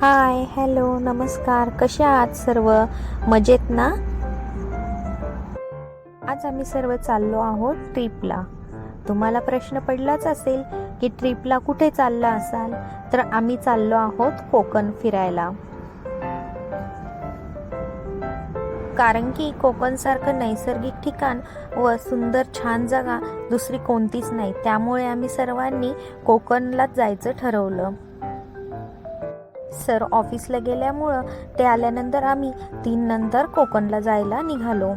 Hi hello नमस्कार. कसे आहात सर्व? मजेत ना? आज आम्ही सर्व चाललो आहोत ट्रिपला. तुम्हाला प्रश्न पडलाच असेल की ट्रिपला कुठे चालला असाल? तर आम्ही चाललो आहोत कोकण फिरायला. कारण की कोकणसारखं नैसर्गिक ठिकाण व सुंदर छान जागा दुसरी कोणतीच नाही. त्यामुळे आम्ही सर्वांनी कोकणलाच जायचं ठरवलं. सर ऑफिसला गेल्यामुळं ते आल्यानंतर आम्ही तीन नंतर कोकणला जायला निघालो.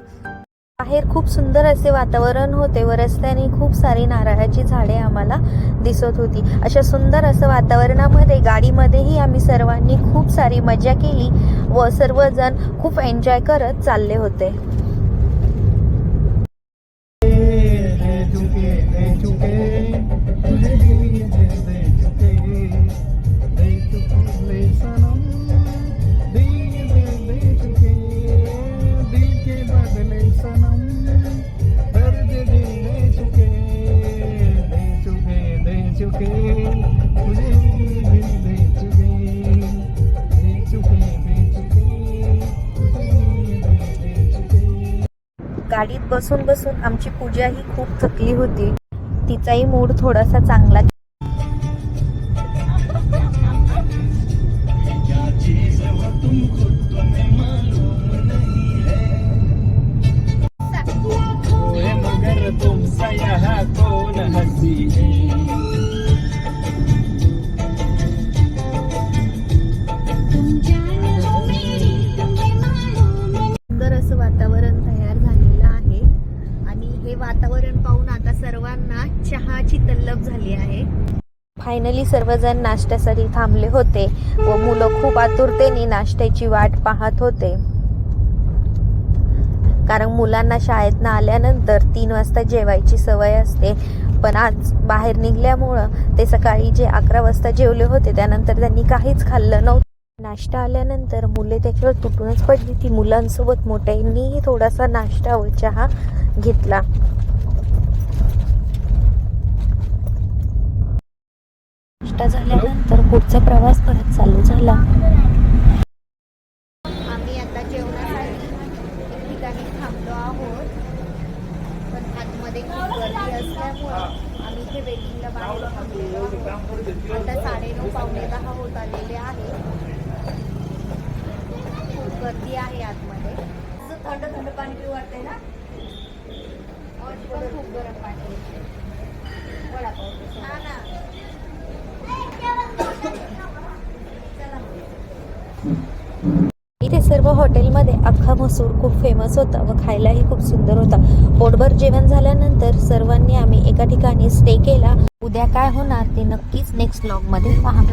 बाहेर खूप सुंदर असे वातावरण होते. व रस्त्याने खूप सारी नारळाची झाडे आम्हाला दिसत होती. अशा सुंदर असं वातावरणामध्ये गाडीमध्येही आम्ही सर्वांनी खूप सारी मजा केली व सर्वजण खूप एन्जॉय करत चालले होते. गाडीत बसून बसून आमची पूजा ही खूप थकली होती. तिचाही मूड थोडासा चांगला क्या वातावरण पाहून आता सर्वांना चहाची तल्लप झाली आहे. फायनली सर्वजण नाश्त्यासाठी थांबले होते व मुलं खूप आतुरतेने नाश्त्याची वाट पाहत होते. कारण मुलांना शाळेतनं आल्यानंतर तीन वाजता जेवायची सवय असते. पण आज बाहेर निघल्यामुळं ते सकाळी जे अकरा वाजता जेवले होते त्यानंतर त्यांनी काहीच खाल्लं नव्हतं. नाश्ता आल्यानंतर मुले त्याच्यावर तुटूनच पडली. ती मुलांसोबत मोठ्यांनीही थोडासा नाश्ता व चहा घेतला. नाश्ता झाल्यानंतर पुढचा प्रवास परत चालू झाला. आम्ही आता जेवणासाठी एक ठिकाणी थांबलो आहोत. पण आतमध्ये खूप गर्दी असल्यामुळं आम्ही इथे वेटिंगला बाहेर थांबलेलो आहोत. आता साडेनऊ पावणे दहा होत आलेले आहे. खूप गर्दी आहे आतमध्ये. थंड थंड पाणी पिऊ वाटते ना? खूप गरम पाणी वडापाव हा ना इथे सर्व हॉटेलमध्ये अख्खा मसूर खूप फेमस होता व खायलाही खूप सुंदर होता. पोटभर जेवण झाल्यानंतर सर्वांनी आम्ही एका ठिकाणी स्टे केला. उद्या काय होणार ते नक्कीच नेक्स्ट ब्लॉगमध्ये पहा.